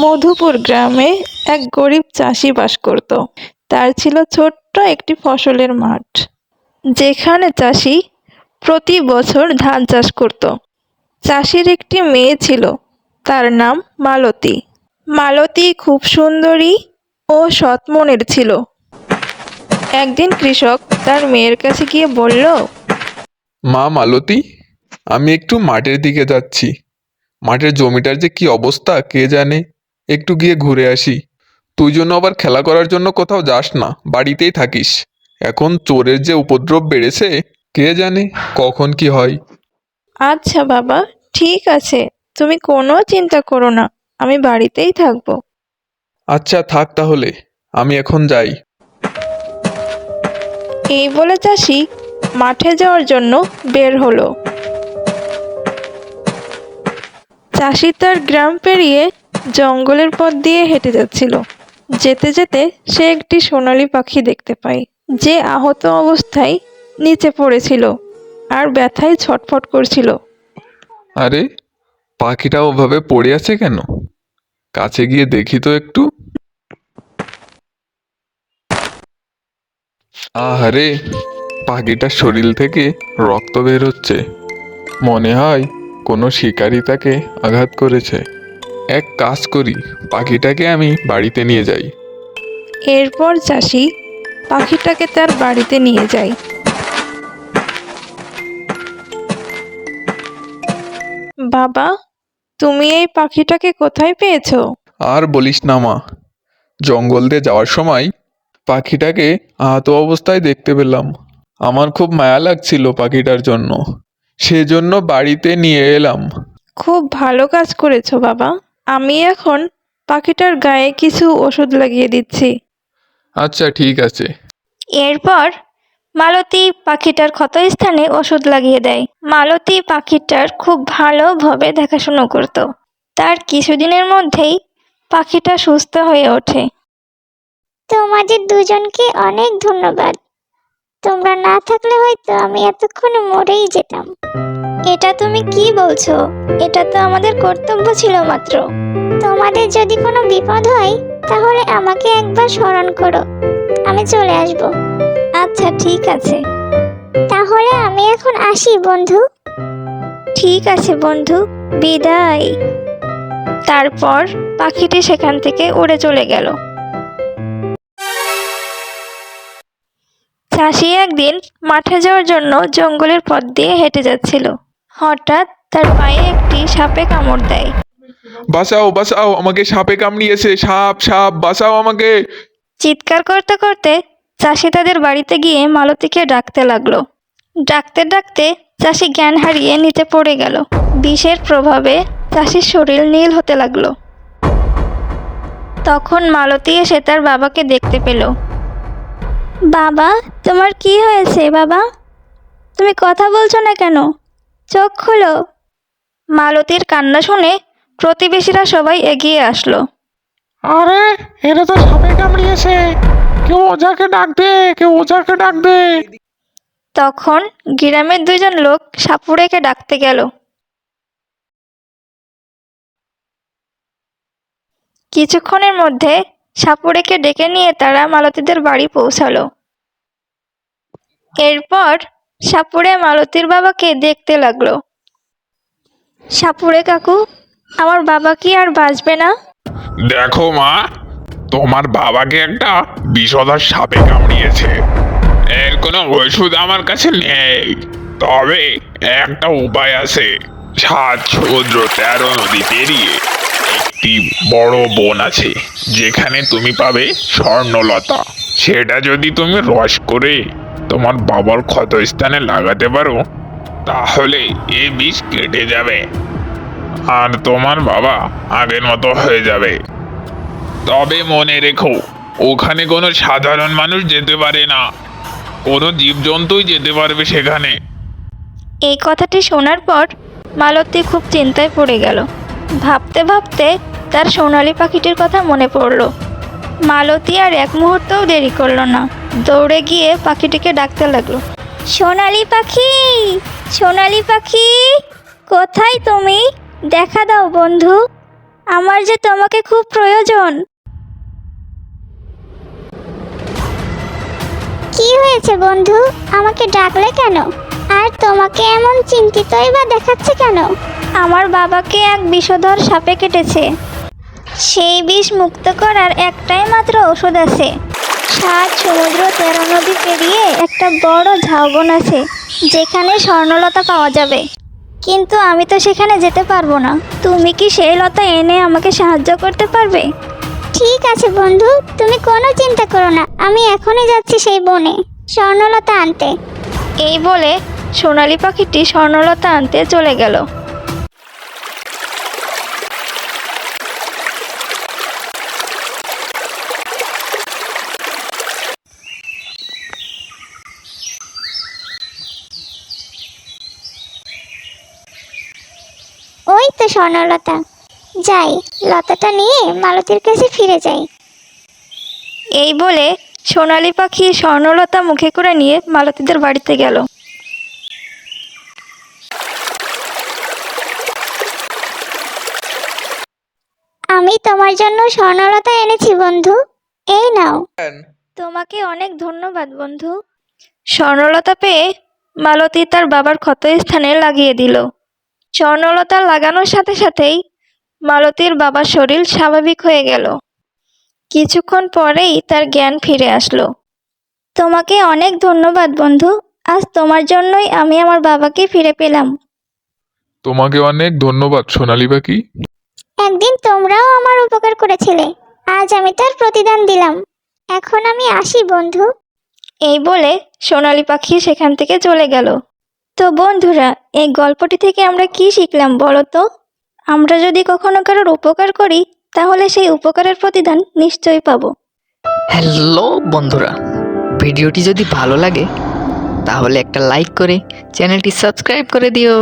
মধুপুর গ্রামে এক গরিব চাষি বাস করত। তার ছিল ছোট্ট একটি ফসলের মাঠ, যেখানে চাষি প্রতি বছর ধান চাষ করত। চাষির একটি মেয়ে ছিল, তার নাম মালতী। মালতী খুব সুন্দরী ও সৎ মনের ছিল। একদিন কৃষক তার মেয়ের কাছে গিয়ে বলল, মা মালতী, আমি একটু মাঠের দিকে যাচ্ছি। মাঠের জমিটার যে কি অবস্থা, কে জানে? একটু গিয়ে ঘুরে আসি। তুই জন্য আবার খেলা করার জন্য কোথাও যাস না বাড়িতেই থাকিস। এখন চোরের যে উপদ্রব বেড়েছে কে জানে কখন কি হয়। আচ্ছা বাবা ঠিক আছে। তুমি কোনো চিন্তা করো না আমি বাড়িতেই থাকব। আচ্ছা থাক তাহলে আমি এখন যাই। এই বলে চাষি মাঠে যাওয়ার জন্য বের হলো। চাষি তার গ্রাম পেরিয়ে জঙ্গলের পথ দিয়ে হেঁটে যাচ্ছিল। যেতে যেতে সে একটি সোনালি পাখি দেখতে পায়, যে আহত অবস্থায় নিচে পড়েছিল আর ব্যথায় ছটফট করছিল। আরে, পাখিটা ওভাবে পড়ে আছে কেন? কাছে গিয়ে দেখি তো একটু। আহারে পাখিটার শরীর থেকে রক্ত বের হচ্ছে। মনে হয় কোনো শিকারী তাকে আঘাত করেছে। এক কাজ করি পাখিটাকে আমি বাড়িতে নিয়ে যাই। এরপর চাষি পাখিটাকে তার বাড়িতে নিয়ে যায়। বাবা তুমি এই পাখিটাকে কোথায় পেয়েছ? আর বলিস না মা জঙ্গল দিয়ে যাওয়ার সময় পাখিটাকে আহত অবস্থায় দেখতে পেলাম। আমার খুব মায়া লাগছিল পাখিটার জন্য। সেজন্য বাড়িতে নিয়ে এলাম। খুব ভালো কাজ করেছ বাবা। আমি এখন পাখিটার গায়ে কিছু ওষুধ লাগিয়ে দিচ্ছি। আচ্ছা ঠিক আছে। এরপর মালতী পাখিটার ক্ষতস্থানে ওষুধ লাগিয়ে দেয়। মালতী পাখিটার খুব ভালোভাবে দেখাশুনো করত। তার কিছুদিনের মধ্যেই পাখিটা সুস্থ হয়ে ওঠে। তোমাদের দুজনকে অনেক ধন্যবাদ। তোমরা না থাকলে হয়তো আমি এতক্ষণে মরেই যেতাম। এটা তুমি কি বলছো? এটা তো আমাদের কর্তব্য ছিল মাত্র। তোমাদের যদি কোনো বিপদ হয়, তাহলে আমাকে একবার স্মরণ করো। আমি চলে আসব। আচ্ছা ঠিক আছে। তাহলে আমি এখন আসি, বন্ধু। ঠিক আছে, বন্ধু। বিদায়। তারপর পাখিটি সেখান থেকে উড়ে চলে গেল। চাষি একদিন মাঠে যাওয়ার জন্য জঙ্গলের পথ দিয়ে হেঁটে যাচ্ছিল। হঠাৎ তার পায়ে একটি সাপে কামড় দেয়। বাঁচাও বাঁচাও আমাকে সাপে কামড়িয়েছে সাপ সাপ বাঁচাও আমাকে। চিৎকার করতে করতে চাষি তাদের বাড়িতে গিয়ে মালতীকে ডাকতে লাগল। ডাকতে ডাকতে চাষি জ্ঞান হারিয়ে নিচে পড়ে গেল। বিষের প্রভাবে চাষির শরীর নীল হতে লাগল। তখন মালতী এসে তার বাবাকে দেখতে পেল। বাবা তোমার কি হয়েছে বাবা? তুমি কথা বলছো না কেন? চোখ খোলো। মালতীর কান্না শুনে প্রতিবেশীরা সবাই এগিয়ে আসলো। আরে এটা তো সাপে কামড়িয়েছে। কেউ ওঝাকে ডাক দে কেউ ওঝাকে ডাক দে। তখন গ্রামের দুজন লোক সাপুড়েকে ডাকতে গেল। কিছুক্ষণের মধ্যে সাপুড়েকে ডেকে নিয়ে তারা মালতীদের বাড়ি পৌঁছালো। এরপর সাপুড়ে মালতীর বাবাকে দেখতে লাগল। সাপুড়ে কাকু, আমার বাবা কি আর বাঁচবে না? দেখো মা, তোমার বাবাকে একটা বিষধর সাপে কামড়িয়েছে। এর কোনো ওষুধ আমার কাছে নেই। তবে একটা উপায় আছে। সাত সমুদ্র তেরো নদী পেরিয়ে একটি বড় বন আছে, যেখানে তুমি পাবে স্বর্ণলতা। সেটা যদি তুমি রস করে তোমার বাবার ক্ষতস্থানে লাগাতে পারো, তাহলে এই বিষ কেটে যাবে। আর তোমার বাবা আগের মতো হয়ে যাবে। তবে মনে রেখো, ওখানে কোনো সাধারণ মানুষ যেতে পারে না। কোনো জীবজন্তুই যেতে পারবে সেখানে। এই কথাটি শোনার পর মালতী খুব চিন্তায় পড়ে গেল। ভাবতে ভাবতে তার সোনালি পাখিটির কথা মনে পড়ল। মালতী আর এক মুহূর্তও দেরি করল না। দৌড়ে গিয়ে পাখিটিকে ডাকতে লাগল। সোনালি পাখি সোনালি পাখি কোথায় তুমি? দেখা দাও বন্ধু। আমার যে তোমাকে খুব প্রয়োজন। কি হয়েছে বন্ধু? আমাকে ডাকলে কেন? আর তোমাকে এমন চিন্তিতই বা দেখাচ্ছে কেন? আমার বাবাকে এক বিষধর সাপে কেটেছে। সেই বিষ মুক্ত করার একটাই মাত্র ওষুধ আছে। সাত সমুদ্র তেরো নদী পেরিয়ে একটা বড় ঝাউবন আছে যেখানে স্বর্ণলতা পাওয়া যাবে। কিন্তু আমি তো সেখানে যেতে পারব না। তুমি কি সেই লতা এনে আমাকে সাহায্য করতে পারবে? ঠিক আছে বন্ধু তুমি কোনো চিন্তা করো না আমি এখনই যাচ্ছি সেই বনে। স্বর্ণলতা আনতে। এই বলে সোনালি পাখিটি স্বর্ণলতা আনতে চলে গেল। তো স্বর্ণলতা। যাই লতাটা নিয়ে মালতীর কাছে ফিরে যাই। এই বলে সোনালি পাখি স্বর্ণলতা মুখে করে নিয়ে মালতীদের বাড়িতে গেল। আমি তোমার জন্য স্বর্ণলতা এনেছি বন্ধু। এই নাও। তোমাকে অনেক ধন্যবাদ বন্ধু। স্বর্ণলতা পেয়ে মালতী তার বাবার ক্ষতস্থানে লাগিয়ে দিল। স্বর্ণলতা লাগানোর সাথে সাথেই মালতীর বাবার শরীর স্বাভাবিক হয়ে গেল। কিছুক্ষণ পরেই তার জ্ঞান ফিরে আসলো। তোমাকে অনেক ধন্যবাদ বন্ধু। আজ তোমার জন্যই আমি আমার বাবাকে ফিরে পেলাম। তোমাকে অনেক ধন্যবাদ সোনালি পাখি একদিন তোমরাও আমার উপকার করেছিলে। আজ আমি তার প্রতিদান দিলাম। এখন আমি আসি বন্ধু। এই বলে সোনালি পাখি সেখান থেকে চলে গেল। তো বন্ধুরা, এই গল্পটি থেকে আমরা কি শিখলাম বলো তো? আমরা যদি কখনো কারোর উপকার করি, তাহলে সেই উপকারের প্রতিদান নিশ্চয়ই পাবো। হ্যালো বন্ধুরা, ভিডিওটি যদি ভালো লাগে, তাহলে একটা লাইক করে চ্যানেলটি সাবস্ক্রাইব করে দিও।